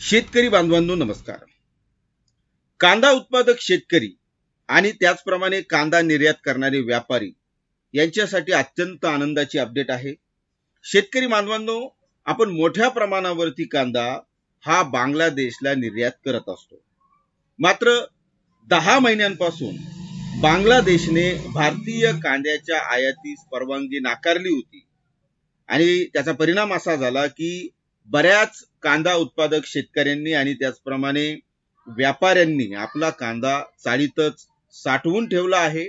शेतकरी बांधवांनो नमस्कार. कांदा उत्पादक शेतकरी आणि त्याचप्रमाणे कांदा निर्यात करणारे व्यापारी यांच्यासाठी अत्यंत आनंदाची अपडेट आहे. शेतकरी बांधवांनो आपण मोठ्या प्रमाणावरती कांदा हा बांगलादेशला निर्यात करत असतो. मात्र दहा महिन्यांपासून बांगलादेशने भारतीय कांद्याच्या आयातीस परवानगी नाकारली होती. आणि त्याचा परिणाम असा झाला की बऱ्याच कांदा उत्पादक शेतकऱ्यांनी आणि त्याचप्रमाणे व्यापाऱ्यांनी आपला कांदा चाळीतच साठवून ठेवला आहे.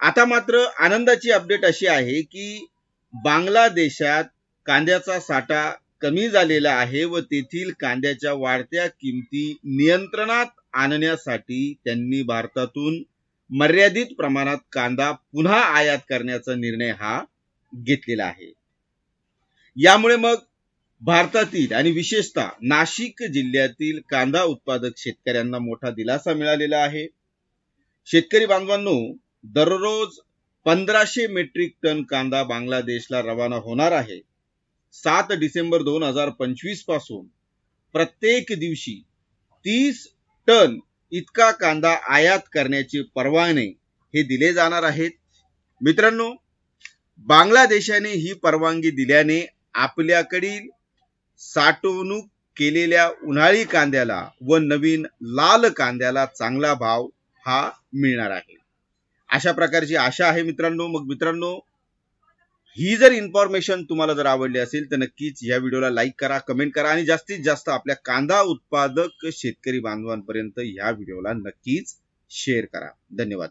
आता मात्र आनंदाची अपडेट अशी आहे की बांगलादेशात कांद्याचा साठा कमी झालेला आहे व तेथील कांद्याच्या वाढत्या किमती नियंत्रणात आणण्यासाठी त्यांनी भारतातून मर्यादित प्रमाणात कांदा पुन्हा आयात करण्याचा निर्णय हा घेतलेला आहे. यामुळे मग भारतातील आणि विशेषतः नाशिक जिल्ह्यातील कांदा उत्पादक शेतकऱ्यांना मोठा दिलासा मिळालेला आहे. शेतकरी बांधवांनो दररोज पंधराशे मेट्रिक टन कांदा बांगलादेशला रवाना होणार आहे. सात डिसेंबर दोन हजार पंचवीसपासून प्रत्येक दिवशी तीस टन इतका कांदा आयात करण्याचे परवाने हे दिले जाणार आहेत. मित्रांनो बांगलादेशाने ही परवानगी दिल्याने आपल्याकडील साठवणूक केलेल्या उन्हाळी कांद्याला व नवीन लाल कांद्याला चांगला भाव हा मिळणार आहे. अशा प्रकारची आशा आहे मित्रांनो. मग मित्रांनो ही जर इन्फॉर्मेशन तुम्हाला जर आवडली असेल तर नक्कीच या व्हिडिओला लाईक करा कमेंट करा आणि जास्तीत जास्त आपल्या कांदा उत्पादक शेतकरी बांधवांपर्यंत या व्हिडिओला नक्कीच शेअर करा. धन्यवाद